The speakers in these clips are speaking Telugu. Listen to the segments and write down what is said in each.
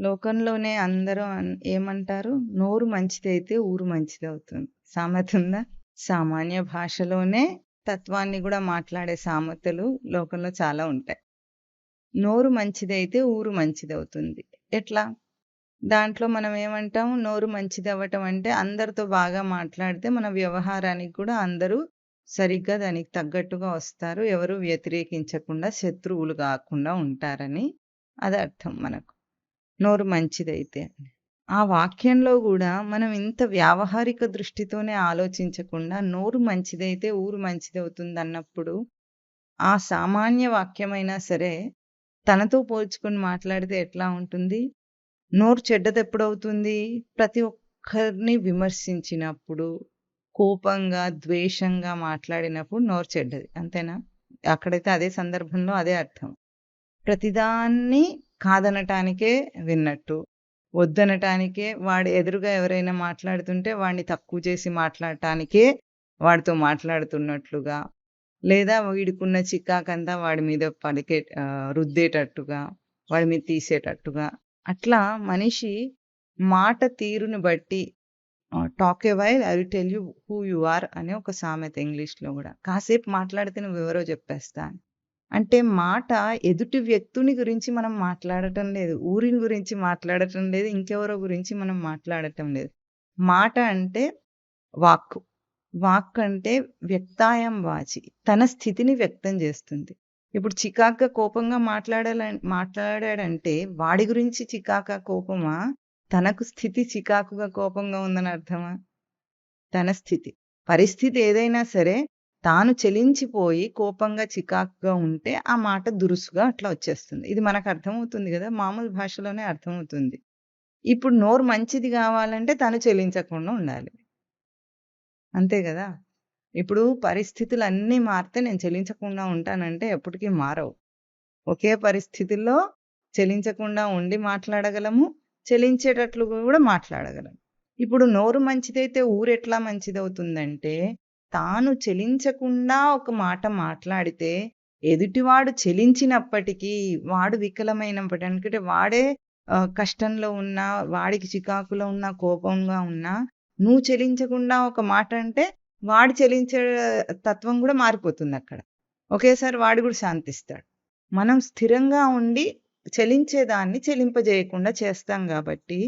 లోకంలోనే అందరూ అన్- ఏమంటారు? నోరు మంచిదైతే ఊరు మంచిదవుతుంది. సామెత ఉందా? సామాన్య భాషలోనే తత్వాన్ని కూడా మాట్లాడే సామెతలు లోకంలో చాలా ఉంటాయి. నోరు మంచిదైతే ఊరు మంచిదవుతుంది. ఎట్లా? దాంట్లో మనం ఏమంటాం? నోరు మంచిది అవ్వటం అంటే అందరితో బాగా మాట్లాడితే మన వ్యవహారానికి కూడా అందరూ సరిగ్గా దానికి తగ్గట్టుగా వస్తారు. ఎవరు వ్యతిరేకించకుండా శత్రువులు కాకుండా ఉంటారని అది అర్థం మనకు. నోరు మంచిదైతే ఆ వాక్యంలో కూడా మనం ఇంత వ్యావహారిక దృష్టితోనే ఆలోచించకుండా నోరు మంచిదైతే ఊరు మంచిదవుతుంది అన్నప్పుడు ఆ సామాన్య వాక్యమైనా సరే తనతో పోల్చుకుని మాట్లాడితే ఎట్లా ఉంటుంది? నోరు చెడ్డది ఎప్పుడవుతుంది ప్రతి ఒక్కరిని విమర్శించినప్పుడు కోపంగా ద్వేషంగా మాట్లాడినప్పుడు నోరు చెడ్డది. అంతేనా? అక్కడైతే అదే సందర్భంలో అదే అర్థం. ప్రతిదాన్ని కాదనటానికే విన్నట్టు వద్దనటానికే వాడు ఎదురుగా ఎవరైనా మాట్లాడుతుంటే వాడిని తక్కువ చేసి మాట్లాడటానికే వాడితో మాట్లాడుతున్నట్లుగా లేదా వీడికున్న చిక్కాకంతా వాడి మీద పలికే రుద్దేటట్టుగా వాడి మీద తీసేటట్టుగా అట్లా మనిషి మాట తీరుని బట్టి talk a while I will tell you who you are అనే ఒక సామెత ఇంగ్లీష్లో కూడా కాసేపు మాట్లాడితే నువ్వు ఎవరో చెప్పేస్తా అని. అంటే మాట ఎదుటి వ్యక్తుని గురించి మనం మాట్లాడటం లేదు. ఊరిని గురించి మాట్లాడటం లేదు. ఇంకెవరో గురించి మనం మాట్లాడటం లేదు. మాట అంటే వాక్కు. వాక్ అంటే వ్యక్తాయం వాచి తన స్థితిని వ్యక్తం చేస్తుంది. ఇప్పుడు చికాక కోపంగా మాట్లాడాల మాట్లాడాడంటే వాడి గురించి చికాక కోపమా? తనకు స్థితి చికాకుగా కోపంగా ఉందని అర్థమా? తన స్థితి. పరిస్థితి ఏదైనా సరే తాను చెలించిపోయి కోపంగా చికాకుగా ఉంటే ఆ మాట దురుసుగా అట్లా వచ్చేస్తుంది. ఇది మనకు అర్థమవుతుంది కదా? మామూలు భాషలోనే అర్థమవుతుంది. ఇప్పుడు నోరు మంచిది కావాలంటే తను చెల్లించకుండా ఉండాలి. అంతే కదా? ఇప్పుడు పరిస్థితులు అన్నీ మారితే నేను చెల్లించకుండా ఉంటానంటే ఎప్పటికీ మారవు. ఒకే పరిస్థితుల్లో చెలించకుండా ఉండి మాట్లాడగలము చెలించేటట్లు కూడా మాట్లాడగలము ఇప్పుడు నోరు మంచిదైతే ఊరు ఎట్లా మంచిదవుతుందంటే తాను చెలించకుండా ఒక మాట మాట్లాడితే ఎదుటివాడు చెలించినప్పటికీ వాడు వికలమైనప్పటి ఎందుకంటే వాడే కష్టంలో ఉన్నా వాడికి చికాకులో ఉన్నా కోపంగా ఉన్నా నువ్వు చెలించకుండా ఒక మాట అంటే వాడు చెలించే తత్వం కూడా మారిపోతుంది అక్కడ ఒకేసారి వాడు కూడా శాంతిస్తాడు. మనం స్థిరంగా ఉండి చెలించేదాన్ని చెలింపజేయకుండా చేస్తాం కాబట్టి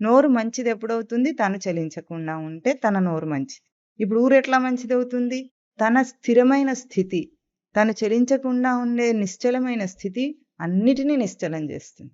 నోరు మంచిది ఎప్పుడవుతుంది? తను చెలించకుండా ఉంటే తన నోరు మంచిది. ఇప్పుడు ఊరు ఎట్లా మంచిది అవుతుంది తన స్థిరమైన స్థితి తను చలించకుండా ఉండే నిశ్చలమైన స్థితి అన్నిటినీ నిశ్చలం చేస్తుంది.